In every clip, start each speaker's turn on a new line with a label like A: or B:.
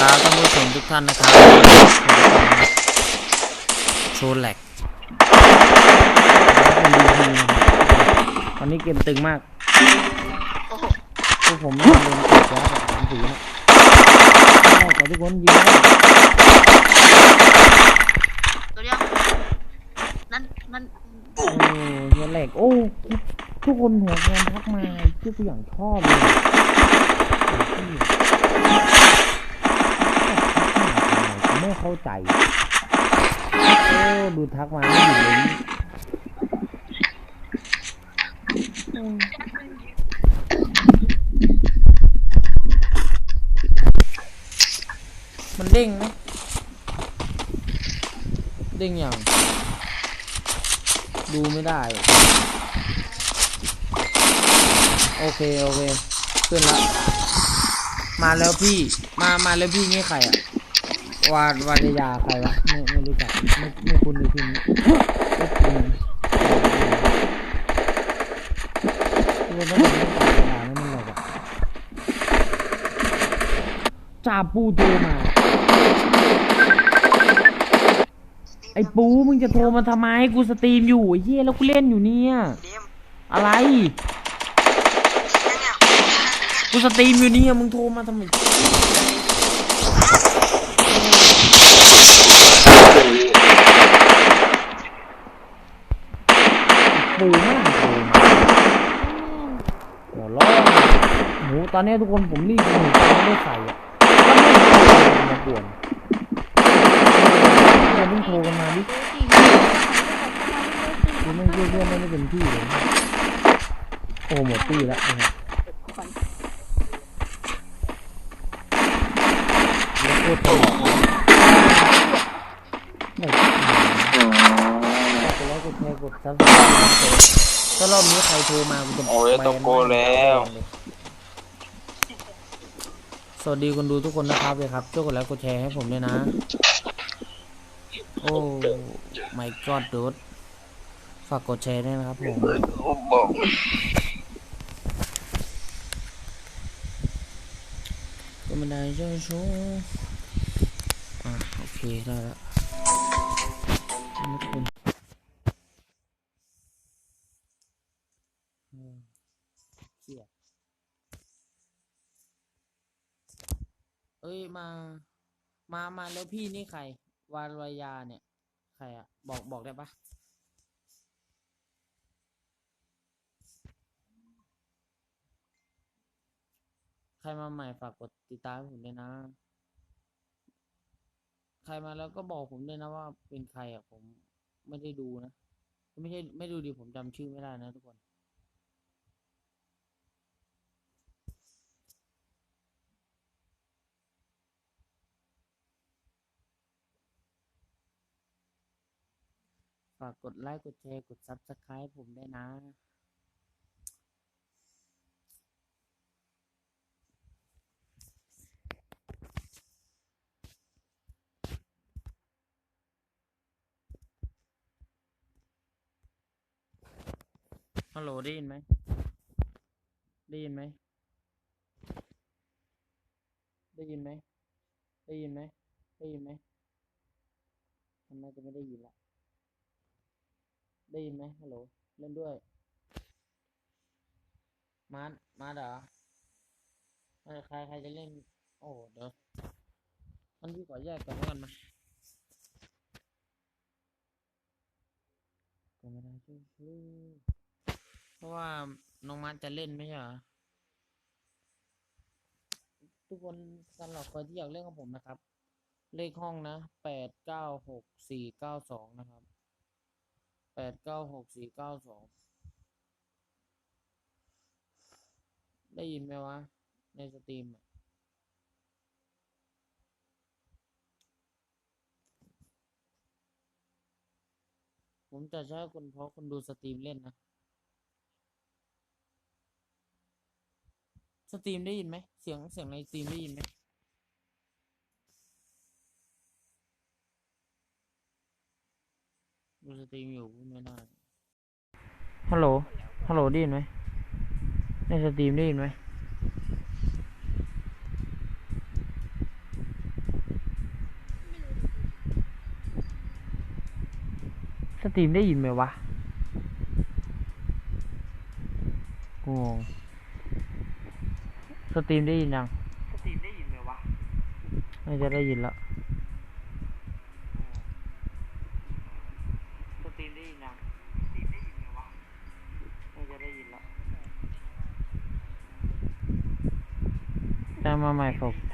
A: ครับท่านผู้ชมทุกท่านนะครับโชว์แหลกตอนนี้เกมตึงมากพวกผมไม่โดนกดย้ายแบสามสีนะใช่แต่ทุกคนยิงได้
B: ตัวเดียวนั่นนั่น
A: โอ้โหแหลกโอ้ทุกคนหัวแกนทักมาที่กูอย่างชอบเลย ไม่เข้าใจ โอ้ดูทักมาไม่หยุดเลยมันเด้งไหมเด้งอย่าง ดูไม่ได้ โอเค โอเค ขึ้นละ มาแล้วพี่ มา มาแล้วพี่นี่ใครอะ วานวานิยาใครวะไม่ไม่รู้จักไม่ไม่คุ้นเลยพี่นี้ไม่คุ้นตัวนั้นมันไม่ตายยาไม่มันหรอกอะจ่าปูโทรมา ไอ้ปูมึงจะโทรมาทำไมกูสตรีมอยู่ไอ้เหี้ยแล้วกูเล่นอยู่เนี่ยอะไร กูสตรีมอยู่เนี่ยมึงโทรมาทำไม ปูไม่งโทรมาหัวร้อหมูตอนนี้ทุกคนผมรีบหนูไม่ได้ใส่อะก็ไม่โทรมากวนเราเพิ่งโทรกันมาดิกูไม่เชื่อเพื่อนไม่ได้เป็นพี่เลยโอ้หมดตี้แล้วนะครับแล้วโคตรตลกเลยไม่กดไลค์กดแชร์กดซับสไคร ถ้ารอบนี้ใครโทรมากูจะ
C: โอ้ยตะโกนแล้ว
A: สวัสดีคนดูทุกคนนะครับเลยครับช่วยกดไลค์กดแชร์ให้ผมด้วยนะ โอ้ my god ดูดฝากกดแชร์ด้วยนะครับผม
C: บอก
A: ก็ไม่ได้ช่วยชูอะโอเคได้แล้วทุกคนอืมเครียดเอ้ยมา มามาแล้วพี่นี่ใคร วานวยาเนี่ย ใครอะบอกบอกได้ปะใครมาใหม่ฝากกดติดตามให้ผมด้วยนะ ใครมาแล้วก็บอกผมด้วยนะว่าเป็นใครอะผมไม่ได้ดูนะ ไม่ใช่ไม่ดูดีผมจำชื่อไม่ได้นะทุกคน ฝากกดไลค์ กดแชร์ กด Subscribe ผมได้นะ ฮัลโหลได้ยินไหม ได้ยินไหม ได้ยินไหม ได้ยินไหม ได้ยินไหมทำไมจะไม่ได้ยินละ ได้ยินไหมฮัลโหล เล่นด้วย มาร์ทมาร์ทเหรอเออใครใครจะเล่น โอ้เดี๋ยวมันพี่ขอแยกก่อนแล้วกันมาก็ไม่ได้ช่วยชูเพราะว่าน้องมาร์ทจะเล่นไม่ใช่เหรอทุกคนสำหรับใครที่อยากเล่นกับผมนะครับ เลขห้องนะแปดเก้าหกสี่เก้าสองนะครับ แปดเก้าหกสี่เก้าสองได้ยินไหมวะ ในสตรีมอะผมจะใช้คนเพราะคนดูสตรีมเล่นนะ สตรีมได้ยินไหม เสียงเสียงในสตรีมได้ยินไหมูสตรีมอยู่ไม่ได้ ฮัลโหล ฮัลโหลได้ยินไหมในสตรีมได้ยินไหมสตรีมได้ยินไหมวะงงสตรีมได้ยินยัง
D: สตรีมได้ยินไหมวะ
A: ไม่
D: จะได้ยิน
A: แล้ว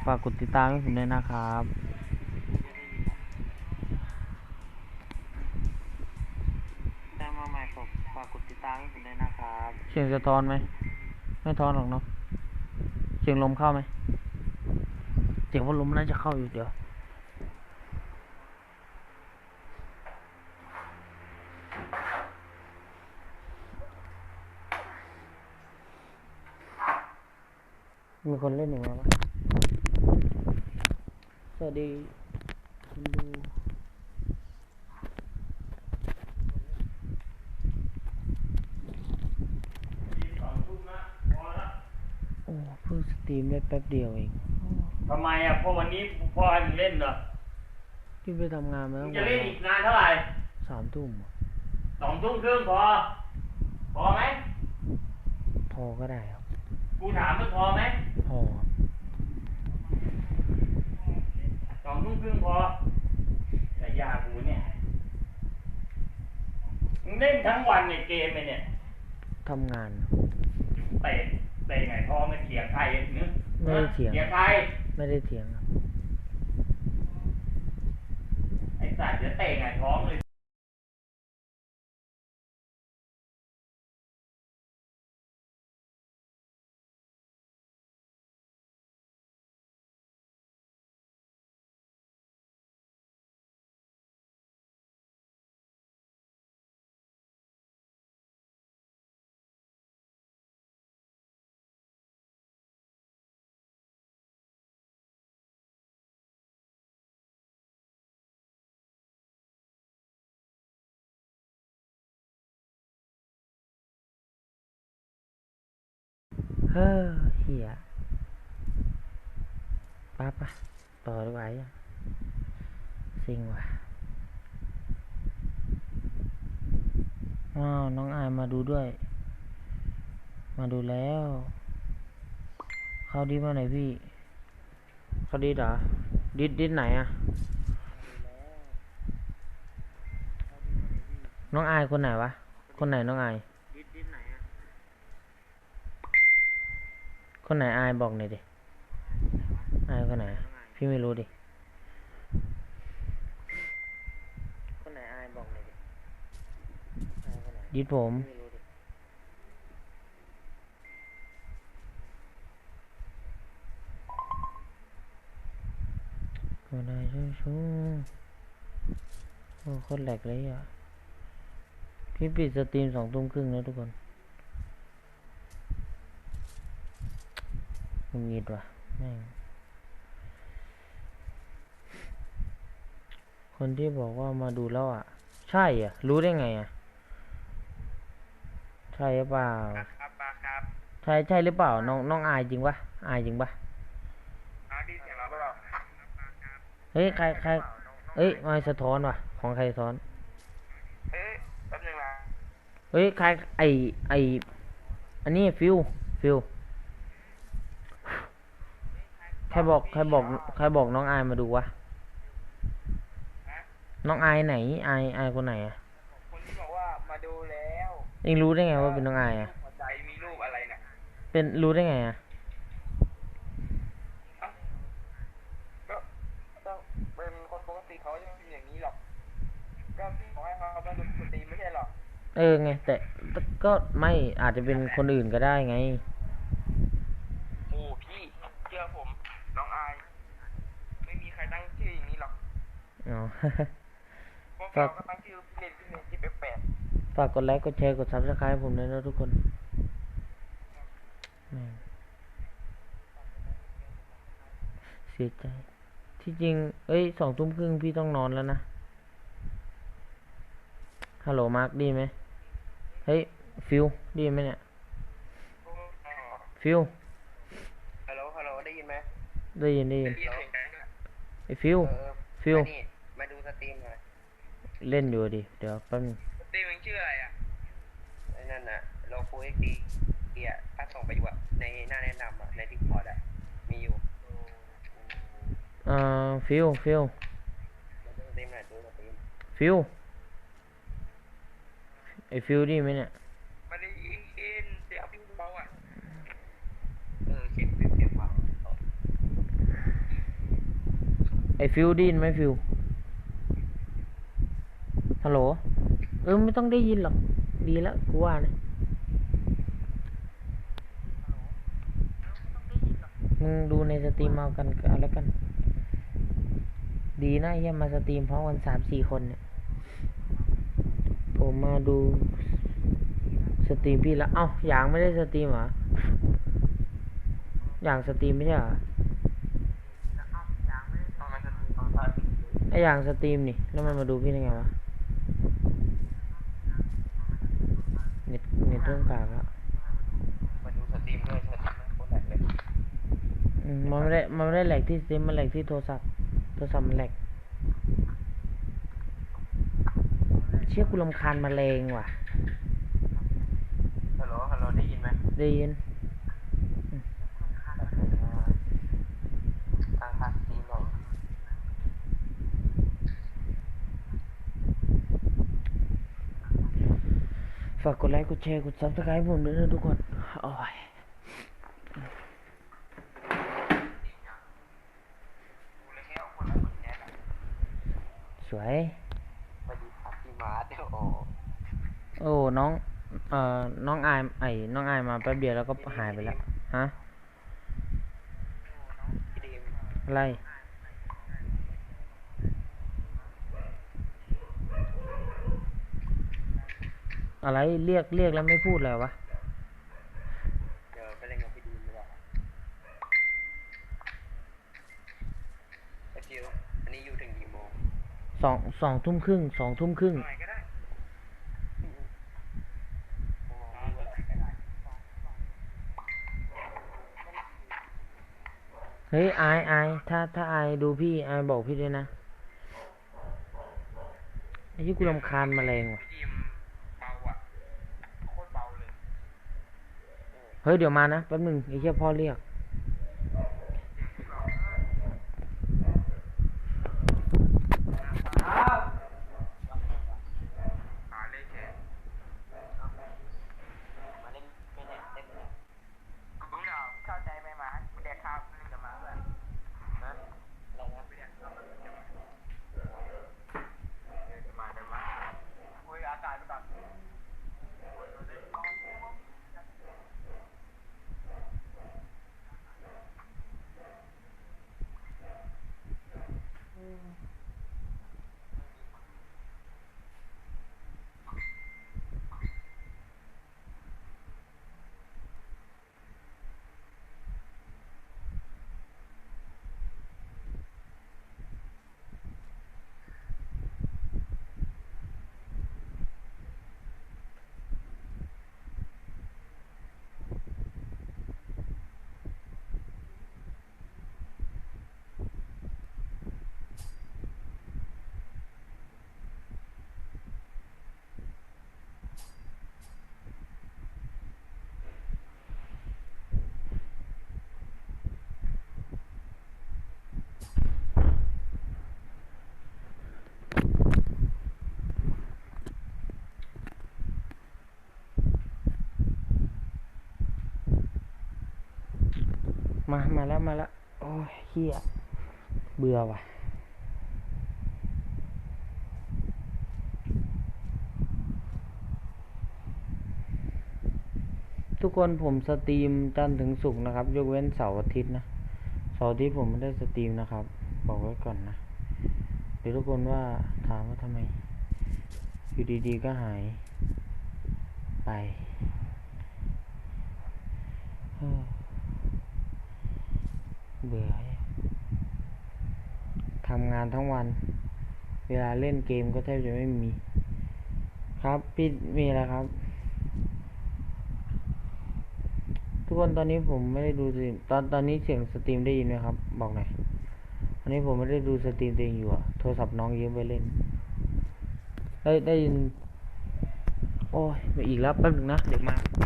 A: ฝากฝากกดติดตามให้ผมด้วยนะครับ
D: แจ้งมาใหม่ฝากฝากกดติดตามให้ผมด้วยนะครับ
A: เสียงสะท้อนไหม ไม่ท้อนหรอกเนาะ เสียงลมเข้าไหม เสียงว่าลมน่าจะเข้าอยู่เดี๋ยวมีคนเล่นอย่างไรวะ สวัสดีคุณดูโอ้เพิ่งสตรีมได้แป๊บเดียวเอง
D: ทำไมอะเพราะวันนี้พ่อให้มึงเล่นเหรอ
A: พี่ไปทำงานมา
D: มึ
A: ตั้
D: ง
A: ง
D: จะ
A: วัน
D: เล่นอีกนานเท่าไหร่
A: สามทุ่มอะ
D: สองทุ่มครึ่งพอ พอไหม
A: พอก็ได้ครับ
D: กูถามว่าพอไหม
A: พอ
D: สอง ทุ่มครึ่งพอแต่ยากูเนี่ยมึงเล่นทั้งวันในเกมเลยเนี่ย
A: ทำงาน
D: เตะเตะไงพอไม่เถียงใครนึก
A: ไม่ได้เถียง
D: เถียงใคร
A: ไม่ได้เถียงครับ
D: ไอ้สัตว์เดี๋ยวเตะไงท้องเลย
A: เฮ้อเหี้ยป้าปะต่อดีกว่ายังซิงว่ะอ้าวน้องอายมาดูด้วย มาดูแล้ว เขาดีมาไหนพี่ เขาดีเหรอ ดิดดิดไหนอะน้องอายคนไหนวะ คนไหนน้องอาย
D: ดิดดิดไหนอะ
A: คนไหนอายบอกหน่อยดิอายคนไหน พี่ไม่รู้ดิ คนไหนอายบอกหน่อยดิอายคนไหนดิดผม
D: ไม่รู้ดิ
A: ก็ได้ชูชูโอ้โคตรแหลกเลยอะ พี่ปิดสตรีมสองทุ่มครึ่งแล้วทุกคน งุดหงิดว่ะแม่งคนที่บอกว่ามาดูแล้วอะ ใช่อะ รู้ได้ไงอะ ใช่หรือเปล่า
D: ครับปาครับ
A: ใช่ใช่หรือเปล่า น้องน้องอายจริงปะอายจริงปะ
D: อาดีเสียงเราเปล่า
A: เฮ้ยใครใครเอ้ยไม่สะท้อนว่ะ ของใครสะท้อน
D: เอ๊ะแป๊บนึงนะ
A: เฮ้ยใครไอไออันนี้ฟิวฟิวใค รบอกใครบอกใครบอกน้องอายมาดูวะ น้องอายไหนอายอายคนไหนอะ
D: คนที่บอกว่ามาดูแล้ว
A: เองรู้ได้ไงว่าเป็นน้องอายอะ
D: หัวใจมีรูปอะไรเนี่ย
A: เป็นรู้ได้ไงอะ
D: ก็ต้องเป็นคนปกติเขาจะเป็นอย่างนี้หรอก ก็พี่บอกให้เขามาดูสตรีมไม่ใช่หรอ
A: เออไงแต่แต่ก็ไม่อาจจะเป็นคนอื่นก็ได้ไง
D: โอ้พี่เชื่อผม น้องอาย ไม่มีใครตั้งชื่ออย่างนี้หรอก
A: อ๋อ
D: พวกเราก็ตั้งชื่อเล่นที่ที่แปลก
A: ฝากกดไลค์ กดแชร์ กดซับสไครต์ผมด้วยนะทุกคนแม่งเสียใจ ที่จริง เอ้ยสองทุ่มครึ่งพี่ต้องนอนแล้วนะ ฮัลโหล มาร์คดีไหม เฮ้ย ฟิว ดีไหมเนี่ย
D: ๆ
A: ฟิว
D: ฮัลโหลฮัลโหลได้ยินไหม
A: ได้ยินได้ยิน
D: ได้ยิน
A: ไอ้ฟิว
D: เออ
A: ฟิว
D: มานี่มาดูสตรีมหน่อย
A: เล่นอยู่ดิ เดี๋ยวแป๊บนึง
D: ตีมึงชื่ออะไรอะ
C: ไอ้นั่นน่ะโลโก้เอ็กดีเดียถ้าส่งไปอยู่อะในหน้าแนะนำอะในดิสคอร์ดอะมีอยู่
A: เอ่อฟิวฟิว
C: แล้วดูเต็มหน่อยดูสตรีม
A: ฟิวไอฟิวดิไหมเนี่ย
D: ไม่ได้ยินเสียงพี่เบาอะ
C: เออเสียงเสียงเสียงว่ะ
A: ไอฟิวไดยินไหมฟิว ฮัลโหล เออไม่ต้องได้ยินหรอก ดีแล้วกูว่านะมึงดูในสตรีมเอากันก็แล้วกัน ดีนะเฮียมาสตรีมพร้อมกันสามสี่คนเนี่ย ผมมาดูสตรีมพี่แล้ว เอ้าอย่างไม่ได้สตรีมเหรออย่างสตรีมไม่ใช่เหรอ
C: ทำไมจะมีความพลาด
A: ไออย่างสตรีมนี่ แล้วมันมาดูพี่ได้ไงวะ เน็ ตเน็ตเริ่มกากแล้ว
C: มาดูสตรีมด้วยสตรีมมันโคตรแหลกเลย
A: อืมมันไม่ได้มันไม่ได้แหลกที่สตรีมมันแหลกที่โทรศัพท์โทรศัพท์มันแหลกเชี่ยกูรำคาญแมลงว่ะ
C: ฮัลโหลฮัลโหลได้ยินไหม
A: ได้ยิน
C: ทางทางสตรีมหน่อย
A: ฝากกดไลค์ กดแชร์ กดซับสไครต์ผมด้วยนะทุกคนโอ้ยสวย
C: ไปดูครับพี่มาร์ทโอ้
A: โอ้ น้อง เอ่อ น้องอายไอ้ น้องอายมาแป๊บเดียวแล้วก็หายไปแล้ว ฮะ
C: พี่ดีม
A: อะไร อะไรเรียกเรียกแล้วไม่พูดเลยวะ
C: เดี๋ยวไปเล่นกับพี่ดีมดีกว่าไอจิวอันนี้อยู่ถึงกี่โมง
A: สองสองทุ่มครึ่งสองทุ่มครึ่ง
D: หน่อยก็ได้
C: โอ้ไม่รู้อะไรกัน
A: เฮ้ยอายอายถ้าถ้าอายดูพี่อายบอกพี่ด้วยนะไอ้ที่กูรำคาญแมลงว่ะ
D: พี่ดีมเบาอะโคตรเบาเลย
A: เฮ้ยเดี๋ยวมานะแป๊บนึงไอ้เชี่ยพ่อเรียก
D: หาเลยแค่
C: มาเล่นไม่เล่นเล่นไม่เล่น
D: มึงเหรอเข้าใจไหมหมากูแดกข้าวเล่นกับหมาด้วย
C: นะอะไรนะ
D: ไม่แดกข้าวเล่นกับหมาเดินกับหมาเดินมาคุยอากาศไปก่อน
A: มา มาแล้ว มาแล้ว โอ้ยเฮียเบื่อว่ะ ทุกคนผมสตรีมจันถึงศุกนะครับ ยกเว้นเสาร์อาทิตย์นะ เสาร์อาทิตย์ผมไม่ได้สตรีมนะครับ บอกไว้ก่อนนะ เดี๋ยวทุกคนว่าถามว่าทำไม อยู่ดีๆก็หายไปเฮ้อ เบื่อทำงานทั้งวัน เวลาเล่นเกมก็แทบจะไม่มี ครับพี่มีอะไรครับ ทุกคนตอนนี้ผมไม่ได้ดูสตรีมตอนตอนนี้เสียงสตรีมได้ยินไหมครับ บอกหน่อยตอนนี้ผมไม่ได้ดูสตรีมตัวเองอยู่อะโทรศัพท์น้องยืมไปเล่น ได้ได้ยิน โอ้ยมาอีกแล้วแป๊บนึงนะเด็กมาเฮียโดนด่า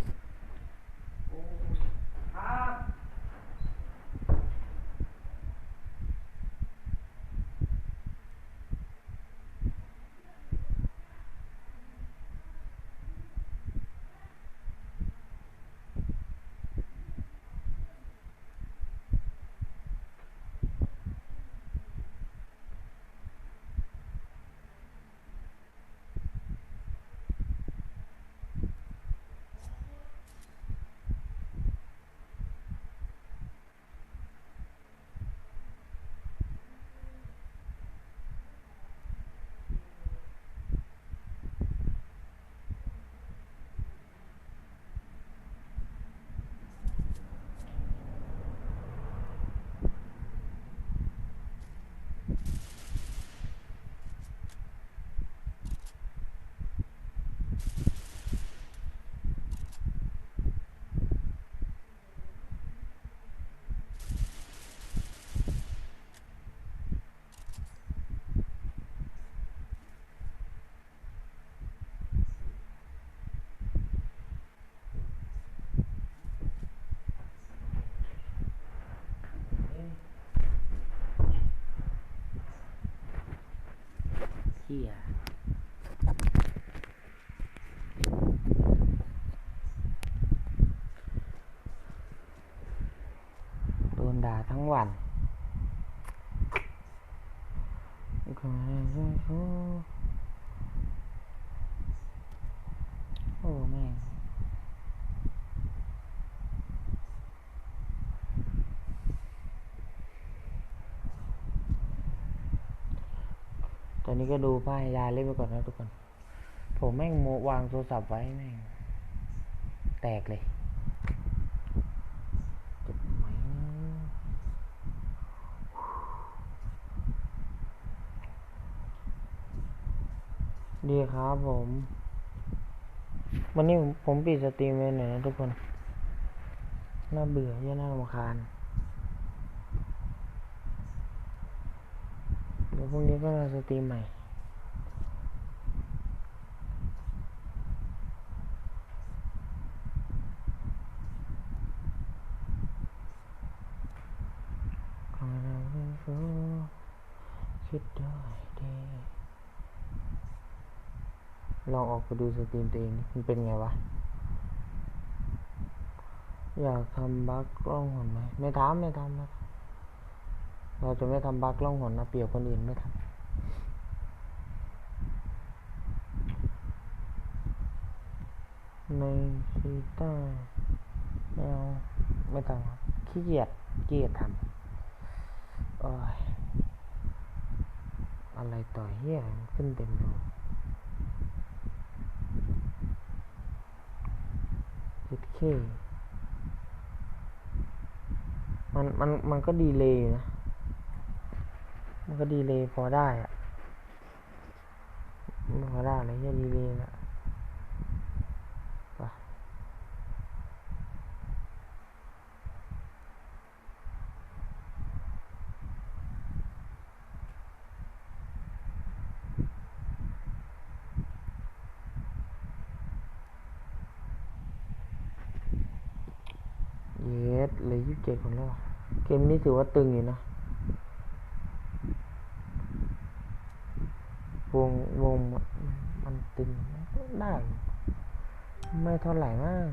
A: ทั้งวันโอ้แม่ง ตอนนี้ก็ดูป้ายยาเล่นไปก่อนนะทุกคน ผมแม่งโมวางโทรศัพท์ไว้แม่ง แตกเลยจดหมายดีครับผม วันนี้ผมผมปิดสตรีมไว้หน่อยนะทุกคน น่าเบื่อเยอะน่ารำคาญ เดี๋ยว พรุ่งนี้ก็มาสตรีมใหม่ขอเราเป็นฟูคิดได้ดีลองออกไปดูสตรีมตัวเองมันเป็นไงวะ อยากทำบักกล้องหนไหม ไม่ทำไม่ทำไม่ทำ เราจะไม่ทำบั๊กล้องหนนะเปรียบคนอื่นไม่ทำในชีต้าไม่เอาไม่ทำครับขี้เกียจเกียจทำอะไรต่อเฮียขึ้นเต็มเลยจิตเคมันมันมันก็ดีเลยนะ มันก็ดีเลยพอได้อะมันพอได้เลยแค่ดีเลยนะเยสเลยยี่สิบเจ็ดคนแล้ว เกมนี้ถือว่าตึงอยู่นะ วงวง มันมันตึงได้ ไม่เท่าไหร่มาก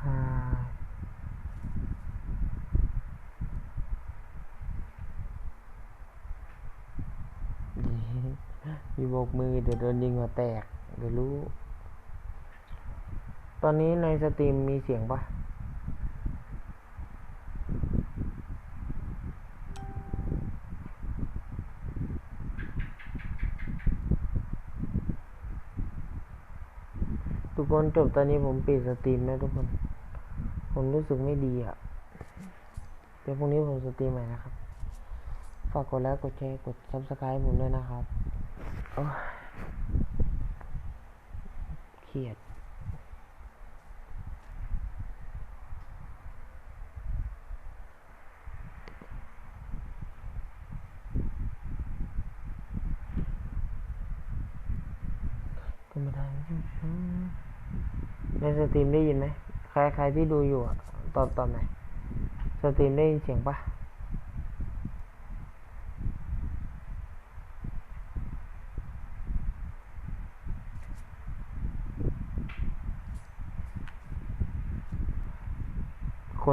A: ฮ่า มีโบกมือเดี๋ยวโดนยิงหัวแตก เดี๋ยวรู้ ตอนนี้ในสตรีมมีเสียงปะทุกคนจบตอนนี้ผมปิดสตรีมแล้วทุกคน ผมรู้สึกไม่ดีอะ เดี๋ยวพรุ่งนี้ผมสตรีมใหม่นะครับ ฝากกดไลค์กดแชร์กด subscribe ผมด้วยนะครับ เครียด ก็ไม่ได้ในสตรีมได้ยินไหม ใครใครที่ดูอยู่อะตอนตอนไหนสตรีมได้ยินเสียงปะ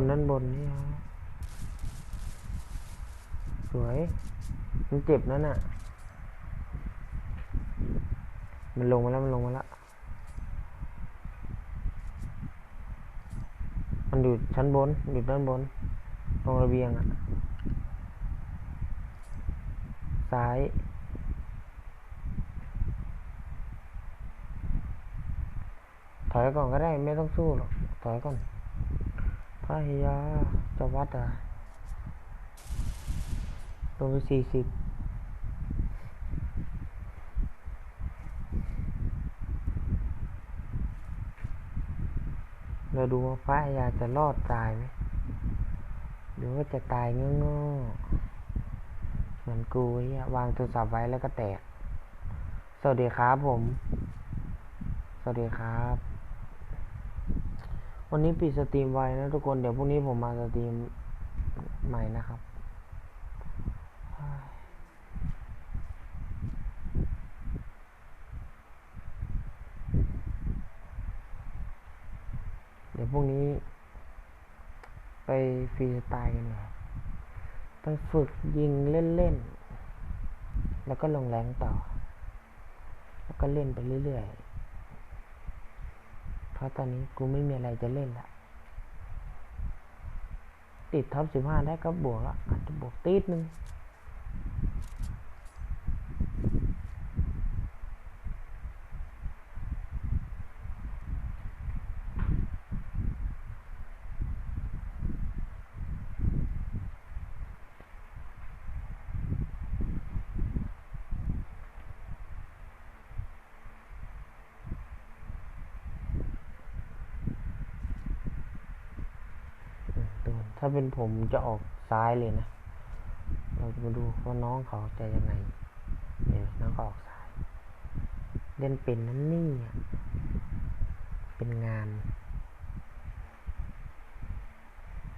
A: นด้านบนนี่ฮะสวย มันเจ็บนั่นน่ะมันลงมาแล้ว มันลงมาแล้ว มันอยู่ชั้นบน อยู่ด้านบน ตรงระเบียงอะซ้ายถอยก่อนก็ได้ไม่ต้องสู้หรอกถอยก่อน พระหิยาจะวัดอะลงไปสี่สิบเราดูว่าพระยาจะรอดตายไหมหรือว่าจะตายโง่ๆเหมือนกูอ้เหี้ยวางโทรศัพท์ไว้แล้วก็แตก สวัสดีครับผม สวัสดีครับ วันนี้ปิดสตรีมไว้นะทุกคน เดี๋ยวพรุ่งนี้ผมมาสตรีมใหม่นะครับเดี๋ยวพรุ่งนี้ ไปฟรีสไตล์กันหน่อยไปฝึกยิงเล่น ๆ แล้วก็ลงแรงต่อ แล้วก็เล่นไปเรื่อย ๆ เพราะตอนนี้กูไม่มีอะไรจะเล่นละติดท็อปสิบห้าได้ก็บวกละอาจจะบวกตีดนึง อืมตัว ถ้าเป็นผมจะออกซ้ายเลยนะ เราจะมาดูว่าน้องเขาจะยังไงเนี่ยน้องก็ออกซ้าย เล่นเป็นนั่นนี่เป็นงาน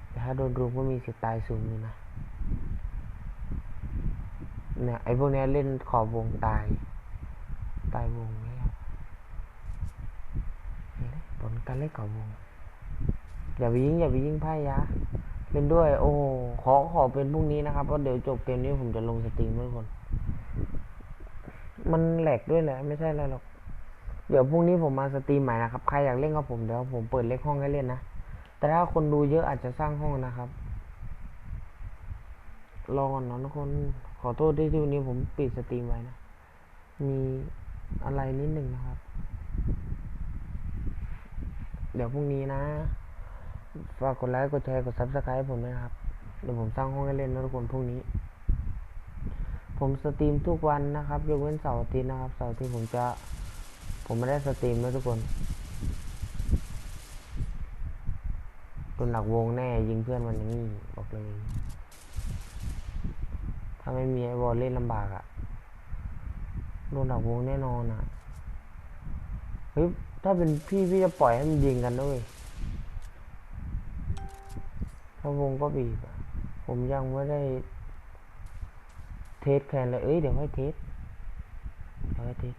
A: แต่ถ้าโดนรุมก็มีสิทธิ์ตายสูงอยู่นะ เนี่ยไอ้พวกเนี้ยเล่นขอบวงตาย ตายวงเนี่ยผลการเล่นขอบวงอย่าไปยิงอย่าไปยิงไพ่ยะ เล่นด้วย โอ้ขอขอเป็นพรุ่งนี้นะครับเพราะเดี๋ยวจบเกมนี้ผมจะลงสตรีมทุกคน มันแหลกด้วยแหละไม่ใช่อะไรหรอกเดี๋ยวพรุ่งนี้ผมมาสตรีมใหม่นะครับ ใครอยากเล่นกับผมเดี๋ยวผมเปิดเล็กห้องให้เล่นนะ แต่ถ้าคนดูเยอะอาจจะสร้างห้องนะครับ รอก่อนนะทุกคน ขอโทษที่ที่วันนี้ผมปิดสตรีมไว้นะ มีอะไรนิดหนึ่งนะครับ เดี๋ยวพรุ่งนี้นะ ฝากกดไลค์ กดแชร์ กดซับสไครต์ผมนะครับ เดี๋ยวผมสร้างห้องให้เล่นนะทุกคนพรุ่งนี้ ผมสตรีมทุกวันนะครับ ยกเว้นเสาร์อาทิตย์นะครับ เสาร์อาทิตย์ผมจะ ผมไม่ได้สตรีมนะทุกคนโดนหลักวงแน่ ยิงเพื่อนมันอย่างนี้บอกเลย ถ้าไม่มีไอวอลเล่นลำบากอะ่ะโดนหลักวงแน่นอนอะ่ะ เฮ้ย ถ้าเป็นพี่พี่จะปล่อยให้มันยิงกันด้วย ถ้าวงก็บีบ ผมยังไม่ได้ เทสแคนเลย เอ้ย เดี๋ยวให้เทสเดี๋ยวให้เทส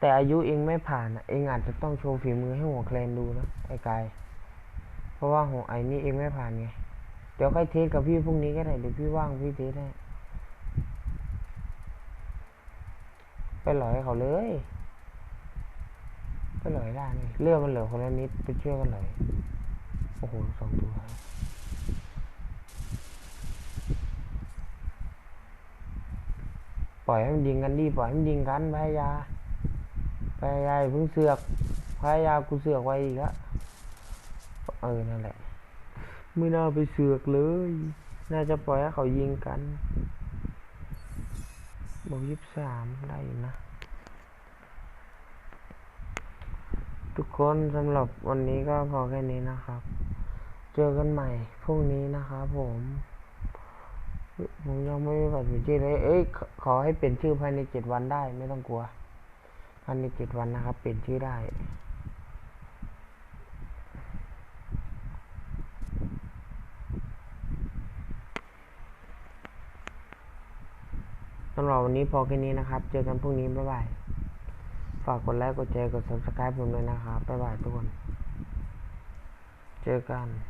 A: แต่อายุเองไม่ผ่านเองอาจจะต้องโชว์ฝีมือให้หัวแคลนดูนะไอ้กาย เพราะว่าหัวไอ้นี่เองไม่ผ่านไง เดี๋ยวค่อยเทสกับพี่พรุ่งนี้ก็ได้ เดี๋ยวพี่ว่างพี่เทสให้ไปหลอยเขาเลยไปหลอยได้เลือดมันเหลือคนละนิดไปช่วยกันหลอย โอ้โหสองตัวปล่อยให้มันยิงกันดิปล่อยให้มันยิงกันพยายาพยายาเพิ่งเสือกพยายามกูเสือกไว้อีกละเออนั่นแหละไม่น่าไปเสือกเลย น่าจะปล่อยให้เขายิงกันบอกยี่สามได้อยู่นะ ทุกคนสำหรับวันนี้ก็พอแค่นี้นะครับ เจอกันใหม่พรุ่งนี้นะครับผมผมยังไม่มีบัตรเปลี่ยนชื่อเลย เอ้ย ขอให้เปลี่ยนชื่อภายในเจ็ดวันได้ ไม่ต้องกลัว ภายในเจ็ดวันนะครับ เปลี่ยนชื่อได้สำหรับวันนี้พอแค่นี้นะครับ เจอกันพรุ่งนี้ บ๊ายบาย ฝากกดไลค์ กดแชร์ กด subscribe ผมด้วยนะครับ บ๊ายบายทุกคน เจอกัน